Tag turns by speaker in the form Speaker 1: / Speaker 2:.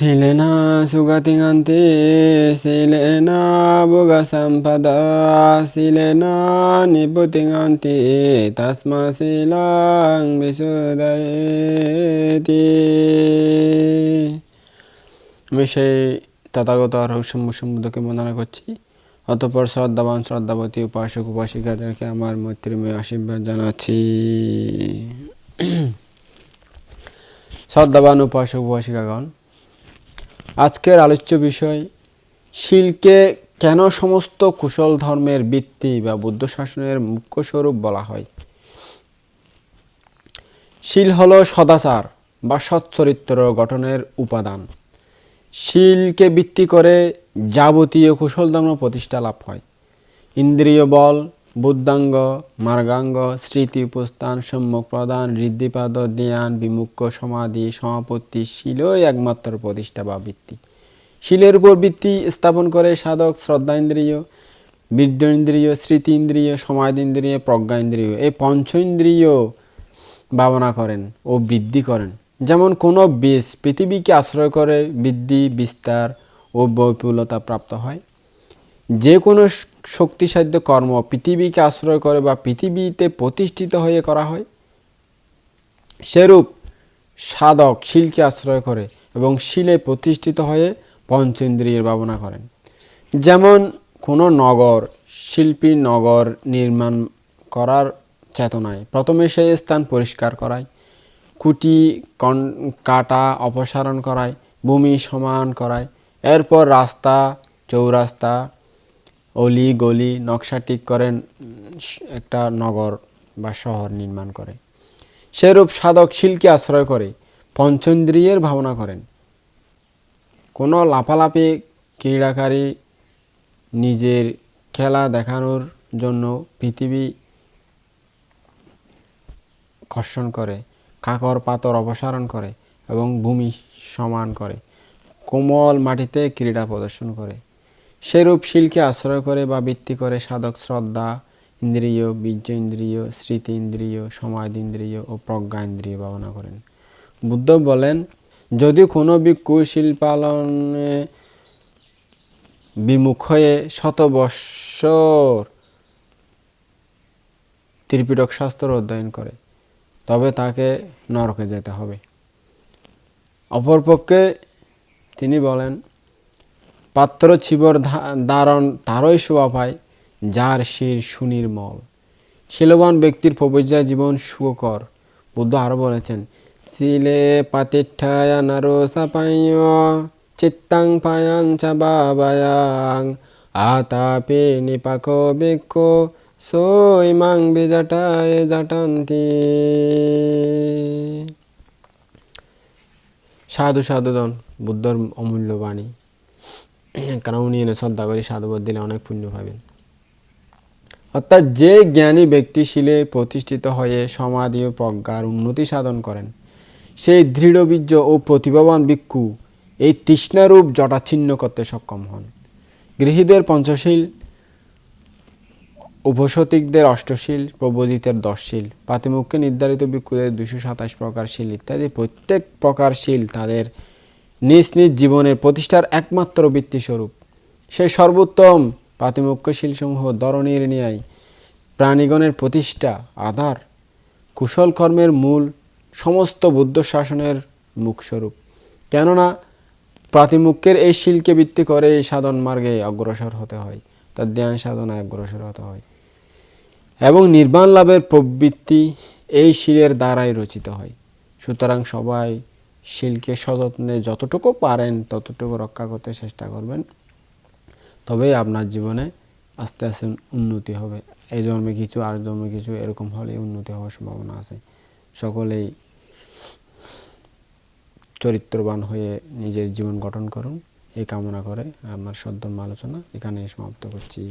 Speaker 1: শিলেনা সুগতিঙান্তি শিলেনা বুগা সম্পদা শিলেনা নিপুতিঙান্তি তসমা শিলাং বিশুদয়তি আমি সেই তথাগত রহস্যম্য সমুদ্রকে বন্দনা করছি অতপর শ্রদ্ধাবান শ্রদ্ধাবতী উপাসক উপাসিকাদেরকে আমার মৈত্রীময় আশীর্বাদ জানাচ্ছি শ্রদ্ধাবান উপাসক উপাসিকাগণ আজকের আলোচ্য বিষয়, শিলকে কেন সমস্ত কুশল ধর্মের ভিত্তি বা বুদ্ধ শাসনের মুখ্য স্বরূপ বলা হয়? শিল হল সদাচার বা সচ্চরিত্র গঠনের উপাদান। শিলকে ভিত্তি করে যাবতীয় কুশল ধর্ম প্রতিষ্ঠা লাভ হয়। ইন্দ্রিয় বল বুদ্ধাঙ্গ, মার্গাঙ্গ, স্মৃতি উপস্থান, সম্যক প্রদান, ঋদ্ধিপাদ, ধ্যান বিমুখ্য সমাধি, সমাপত্তি, শিলই একমাত্র প্রতিষ্ঠা বা বৃত্তি। শিলের উপর ভিত্তি স্থাপন করে সাধক শ্রদ্ধা ইন্দ্রিয় বীর্য ইন্দ্রিয় স্মৃতি ইন্দ্রিয় সমাধি ইন্দ্রিয় প্রজ্ঞা ইন্দ্রিয় এই পঞ্চ ইন্দ্রিয় ভাবনা করেন ও বৃদ্ধি করেন। যেমন কোনো বীজ পৃথিবীকে আশ্রয় করে বৃদ্ধি, বিস্তার ও বৈপুলতা প্রাপ্ত হয়। যে কোনো শক্তিসাধ্য কর্ম পৃথিবীকে আশ্রয় করে বা পৃথিবীতে প্রতিষ্ঠিত হয়ে করা হয়, সেরূপ সাধক শিলকে আশ্রয় করে এবং শিলে প্রতিষ্ঠিত হয়ে পঞ্চেন্দ্রিয়ের ভাবনা করেন। যেমন কোনো নগর শিল্পী নগর নির্মাণ করার চেতনায় প্রথমে সেই স্থান পরিষ্কার করায়, কুটি কাটা অপসারণ করায়, ভূমি সমান করায়, এরপর রাস্তা, চৌরাস্তা অলি গলি নকশা ঠিক করেন, একটা নগর বা শহর নির্মাণ করে। সেরূপ সাধক শিলকে আশ্রয় করে, পঞ্চেন্দ্রিয়ের ভাবনা করেন। কোনো লাফালাফি ক্রীড়াকারী নিজের খেলা দেখানোর জন্য পৃথিবী কর্ষণ করে, কাকর পাতর অপসারণ করে এবং ভূমি সমান করে, কোমল মাটিতে ক্রীড়া প্রদর্শন করে। সেরূপ শিলকে আশ্রয় করে বা ভিত্তি করে সাধক শ্রদ্ধা, ইন্দ্রিয়, বীর্য ইন্দ্রিয়, স্মৃতি ইন্দ্রিয়, সমাধি ইন্দ্রিয় ও প্রজ্ঞা ইন্দ্রিয় ভাবনা করেন। বুদ্ধ বলেন, যদি কোনো ভিক্ষু শিল পালনে বিমুখ হয়ে শত বৎসর ত্রিপিটক শাস্ত্র অধ্যয়ন করে, তবে তাকে নরকে যেতে হবে। অপরপক্ষে তিনি বলেন পাত্র ছিবর ধারণ তারই শোভা পায়, যার শির সুনির্মল শিলবান ব্যক্তির প্রবজ্জা জীবন সুখকর, বুদ্ধ আরও বলেছেন, শিলে পাতিষ্ঠায় নারো সাপায় চিত্তাং পায়াং চা বাবায়াং আতাপে নিপাক বেক্ষ সই মাং বেজাটায় জাটান্তি। সাধু সাধুদন বুদ্ধর অমূল্য বাণী। কারণ উনি এনে শ্রদ্ধা করে, সাধুবাদ দিলে অনেক পুণ্য পাবেন। অর্থাৎ যে জ্ঞানী ব্যক্তি শিলে প্রতিষ্ঠিত হয়ে সমাধি ও প্রজ্ঞার উন্নতি সাধন করেন, সেই দৃঢ়বীর্য ও প্রতিভাবান ভিক্ষু এই তৃষ্ণারূপ জটাচ্ছিন্ন করতে সক্ষম হন। গৃহীদের পঞ্চশীল, উপসতিকদের অষ্টশীল, প্রবোধিতের দশশীল, পাতিমুখে নির্ধারিত বিক্ষুদের দুশো সাতাশ প্রকার শীল ইত্যাদি, প্রত্যেক প্রকার শীল তাদের নিজ নিজ জীবনের প্রতিষ্ঠার একমাত্র বৃত্তিস্বরূপ সেই সর্বোত্তম প্রাতিমুখ্য শিলসমূহ ধরণীর ন্যায় প্রাণীগণের প্রতিষ্ঠা, আধার, কুশল কর্মের মূল, সমস্ত বুদ্ধ শাসনের মুখস্বরূপ। কেননা, প্রাতিমুখ্যের এই শিলকে ভিত্তি করে এই সাধন মার্গে অগ্রসর হতে হয়, তার ধ্যান সাধনায় অগ্রসর হতে হয়। এবং নির্বাণ লাভের প্রবৃত্তি এই শিলের দ্বারাই রচিত হয়। সুতরাং সবাই শিলকে সযত্নে যতটুকু পারেন, ততটুকু রক্ষা করতে চেষ্টা করবেন। তবেই আপনার জীবনে আস্তে আস্তে উন্নতি হবে। এই জন্মে কিছু, আর জন্মে কিছু এরকম হলে উন্নতি হওয়ার সম্ভাবনা আছে। সকলেই চরিত্রবান হয়ে নিজের জীবন গঠন করুন। এই কামনা করে আমার সদ্যম আলোচনা এখানে সমাপ্ত করছি।